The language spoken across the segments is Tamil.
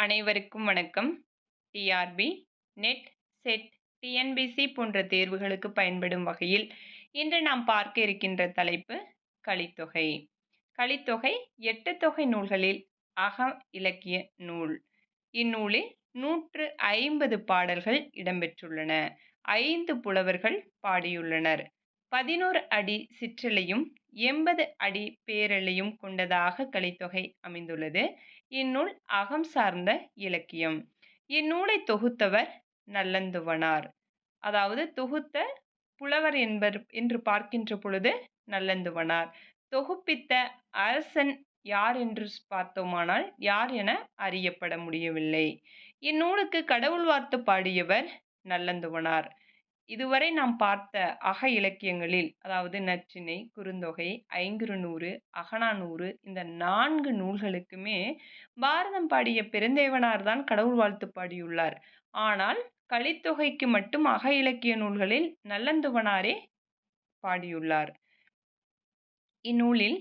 அனைவருக்கும் வணக்கம். டிஆர்பி நெட் செட் டிஎன்பிசி போன்ற தேர்வுகளுக்கு பயன்படும் வகையில் இன்று நாம் பார்க்க இருக்கின்ற தலைப்பு கலித்தொகை. கலித்தொகை எட்டு தொகை நூல்களில் அக இலக்கிய நூல். இந்நூலில் நூற்று ஐம்பது பாடல்கள் இடம்பெற்றுள்ளன. ஐந்து புலவர்கள் பாடியுள்ளனர். பதினோரு அடி சிற்றலையும் எண்பது அடி பேரலையும் கொண்டதாக கலித்தொகை அமைந்துள்ளது. இந்நூல் அகம் சார்ந்த இலக்கியம். இந்நூலை தொகுத்தவர் நல்லந்துவனார். அதாவது தொகுத்த புலவர் என்பர் என்று பார்க்கின்ற பொழுது நல்லந்துவனார். தொகுப்பித்த அரசன் யார் என்று பார்த்தோமானால் யார் என அறியப்பட முடியவில்லை. இந்நூலுக்கு கடவுள் வார்த்து பாடியவர் நல்லந்துவனார். இதுவரை நாம் பார்த்த அக இலக்கியங்களில் அதாவது நச்சினை குறுந்தொகை ஐங்குறுநூறு அகனானூறு இந்த நான்கு நூல்களுக்குமே பாரதம் பாடிய பெருந்தேவனார் தான் கடவுள் வாழ்த்து பாடியுள்ளார். ஆனால் கலித்தொகைக்கு மட்டும் அக இலக்கிய நூல்களில் நல்லந்துவனாரே பாடியுள்ளார். இந்நூலில்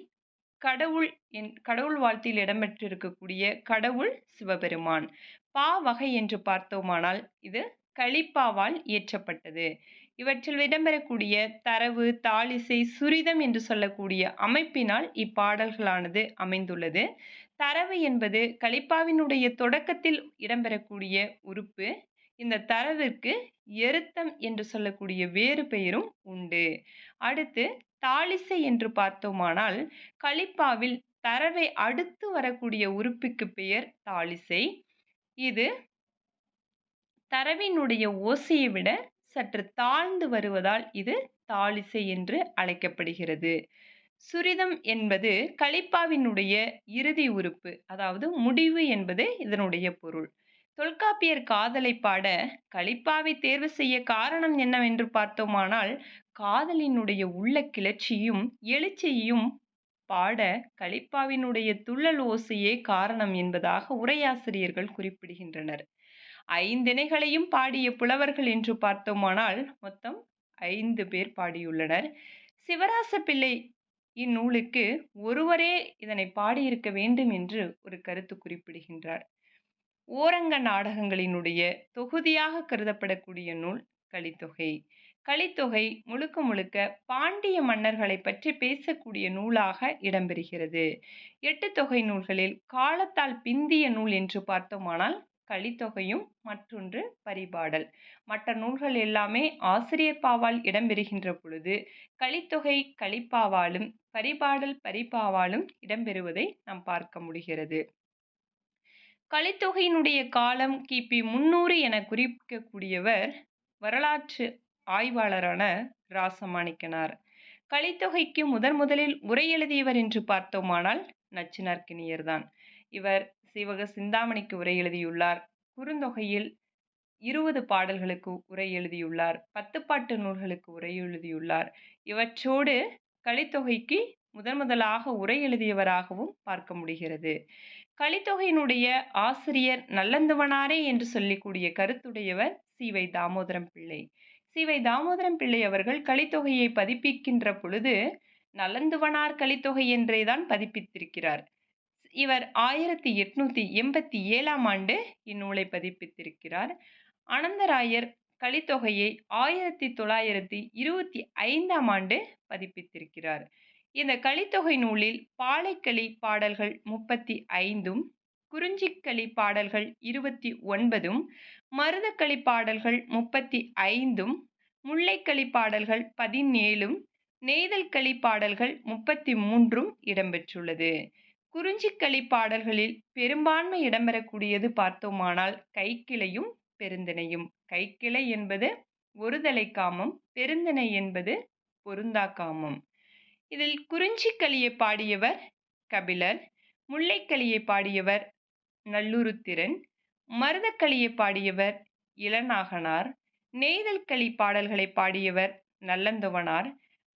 கடவுள் என் கடவுள் வாழ்த்தில் இடம்பெற்றிருக்கக்கூடிய கடவுள் சிவபெருமான். பா வகை என்று பார்த்தோமானால் இது கலிப்பாவால் இயற்றப்பட்டது. இவற்றில் இடம்பெறக்கூடிய தரவு தாளிசை சுரிதம் என்று சொல்லக்கூடிய அமைப்பினால் இப்பாடல்களானது அமைந்துள்ளது. தரவு என்பது கலிப்பாவினுடைய தொடக்கத்தில் இடம்பெறக்கூடிய உறுப்பு. இந்த தரவிற்கு எருத்தம் என்று சொல்லக்கூடிய வேறு பெயரும் உண்டு. அடுத்து தாளிசை என்று பார்த்தோமானால் கலிப்பாவில் தரவை அடுத்து வரக்கூடிய உறுப்புக்கு பெயர் தாளிசை. இது தரவினுடைய ஓசையை விட சற்று தாழ்ந்து வருவதால் இது தாளிசை என்று அழைக்கப்படுகிறது. சுரிதம் என்பது கலிப்பாவினுடைய இறுதி உறுப்பு அதாவது முடிவு என்பது இதனுடைய பொருள். தொல்காப்பியர் காதலை பாட கலிப்பாவை தேர்வு செய்ய காரணம் என்னவென்று பார்த்தோமானால் காதலினுடைய உள்ள கிளர்ச்சியும் எழுச்சியையும் பாட கலிப்பாவினுடைய துள்ளல் ஓசையே காரணம் என்பதாக உரையாசிரியர்கள் குறிப்பிடுகின்றனர். ஐந்திணைகளையும் பாடிய புலவர்கள் என்று பார்த்தோமானால் மொத்தம் ஐந்து பேர் பாடியுள்ளனர். சிவராச பிள்ளை இந்நூலுக்கு ஒருவரே இதனை பாடியிருக்க வேண்டும் என்று ஒரு கருத்து குறிப்பிடுகின்றார். ஓரங்க நாடகங்களினுடைய தொகுதியாக கருதப்படக்கூடிய நூல் கலித்தொகை. கலித்தொகை முழுக்க முழுக்க பாண்டிய மன்னர்களை பற்றி பேசக்கூடிய நூலாக இடம்பெறுகிறது. எட்டு தொகை நூல்களில் காலத்தால் பிந்திய நூல் என்று பார்த்தோமானால் கலித்தொகையும் மற்றொன்று பரிபாடல். மற்ற நூல்கள் எல்லாமே ஆசிரியர் பாவால் இடம்பெறுகின்ற பொழுது கலித்தொகை கலிப்பாவாலும் பரிபாடல் பரிபாவாலும் இடம்பெறுவதை நாம் பார்க்க முடிகிறது. கலித்தொகையினுடைய காலம் கிபி முன்னூறு என குறிக்கக்கூடியவர் வரலாற்று ஆய்வாளரான ராசமாணிக்கனார். கலித்தொகைக்கு முதன் முதலில் உரை எழுதியவர் என்று பார்த்தோமானால் நச்சினார்க்கினியர்தான் இவர் சிவக சிந்தாமணிக்கு உரை எழுதியுள்ளார். குறுந்தொகையில் இருபது பாடல்களுக்கு உரை எழுதியுள்ளார். பத்துப்பாட்டு நூல்களுக்கு உரை எழுதியுள்ளார். இவற்றோடு கலித்தொகைக்கு முதன் முதலாக உரை எழுதியவராகவும் பார்க்க முடிகிறது. கலித்தொகையினுடைய ஆசிரியர் நல்லந்தவனாரே என்று சொல்லிக்கூடிய கருத்துடையவர் சிவை தாமோதரம் பிள்ளை. சிவை தாமோதரம் பிள்ளை அவர்கள் கலித்தொகையை பதிப்பிக்கின்ற பொழுது நலந்துவனார் கலித்தொகை என்றே தான் பதிப்பித்திருக்கிறார். இவர் ஆயிரத்தி எட்நூத்தி எண்பத்தி ஏழாம் ஆண்டு இந்நூலை பதிப்பித்திருக்கிறார். அனந்தராயர் கலித்தொகையை ஆயிரத்தி தொள்ளாயிரத்தி இருபத்தி ஐந்தாம் ஆண்டு பதிப்பித்திருக்கிறார். இந்த கலித்தொகை நூலில் பாலைக்களி பாடல்கள் முப்பத்தி ஐந்தும் குறிஞ்சிக்களி பாடல்கள் இருபத்தி ஒன்பதும் மருதக்களி பாடல்கள் முப்பத்தி ஐந்தும் முல்லைக்களி பாடல்கள் பதினேழும் நெய்தல் களி பாடல்கள் முப்பத்தி மூன்றும் இடம்பெற்றுள்ளது. குறிஞ்சிக்களி பாடல்களில் பெரும்பான்மை இடம்பெறக்கூடியது பார்த்தோமானால் கைக்கிளையும் பெருந்திணையும். கைக்கிளை என்பது ஒருதலை காமம் பெருந்திணை என்பது பொருந்தா காமம். இதில் குறிஞ்சிக்களியை பாடியவர் கபிலர் முல்லைக்களியை பாடியவர் நல்லுருத்திரன் மருதக்களியை பாடியவர் இளநாகனார் நெய்தல் களி பாடல்களை பாடியவர் நல்லந்துவனார்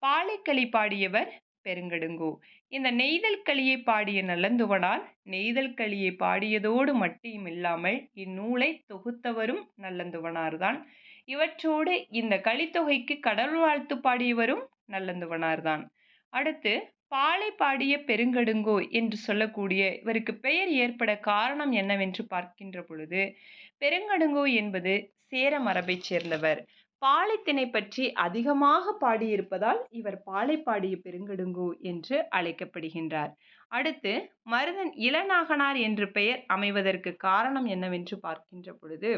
பாலைக்களி பாடியவர் பெருங்கடுங்கோ. இந்த நெய்தல் களியை பாடிய நல்லந்துவனார் நெய்தல் களியை பாடியதோடு மட்டும் இல்லாமல் இந்நூலை தொகுத்தவரும் நல்லந்துவனார்தான். இவற்றோடு இந்த கலித்தொகைக்கு கடவுள் வாழ்த்து பாடியவரும் நல்லந்துவனார்தான். அடுத்து பாலை பாடிய பெருங்கடுங்கோ என்று சொல்லக்கூடிய இவருக்கு பெயர் ஏற்பட காரணம் என்னவென்று பார்க்கின்ற பொழுது பெருங்கடுங்கோ என்பது சேர மரபைச் சேர்ந்தவர். பாலைத்திணை பற்றி அதிகமாக பாடியிருப்பதால் இவர் பாலை பாடிய பெருங்கடுங்கு என்று அழைக்கப்படுகின்றார். அடுத்து மருதன் இளநாகனார் என்று பெயர் அமைவதற்கு காரணம் என்னவென்று பார்க்கின்ற பொழுது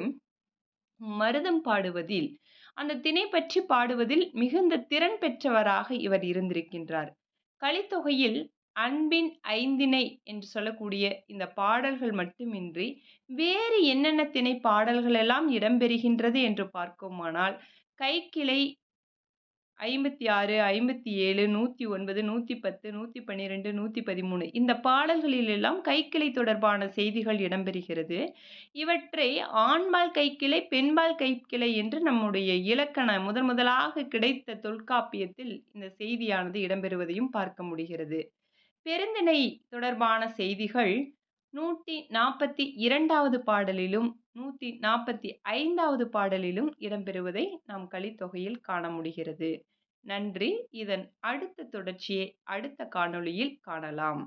மருதம் பாடுவதில் அந்த திணை பற்றி பாடுவதில் மிகுந்த திறன் பெற்றவராக இவர் இருந்திருக்கின்றார். கலித்தொகையில் அன்பின் ஐந்திணை என்று சொல்லக்கூடிய இந்த பாடல்கள் மட்டுமின்றி வேறு என்னென்ன திணை பாடல்கள் எல்லாம் இடம்பெறுகின்றது என்று பார்க்குமானால் கைக்கிளை ஐம்பத்தி ஆறு ஐம்பத்தி ஏழு நூற்றி ஒன்பது நூற்றி பத்து நூற்றி பன்னிரெண்டு நூற்றி பதிமூணு இந்த பாடல்களிலெல்லாம் கைக்கிளை தொடர்பான செய்திகள் இடம்பெறுகிறது. இவற்றை ஆண்பால் கைக்கிளை பெண்பால் கைக்கிளை என்று நம்முடைய இலக்கண முதன் முதலாக கிடைத்த தொல்காப்பியத்தில் இந்த செய்தியானது இடம்பெறுவதையும் பார்க்க முடிகிறது. பெருந்திணை தொடர்பான செய்திகள் நூற்றி நாற்பத்தி இரண்டாவது பாடலிலும் நூற்றி நாற்பத்தி ஐந்தாவது பாடலிலும் இடம்பெறுவதை நாம் கலித்தொகையில் காண முடிகிறது. நன்றி. இதன் அடுத்த தொடர்ச்சியை அடுத்த காணொளியில் காணலாம்.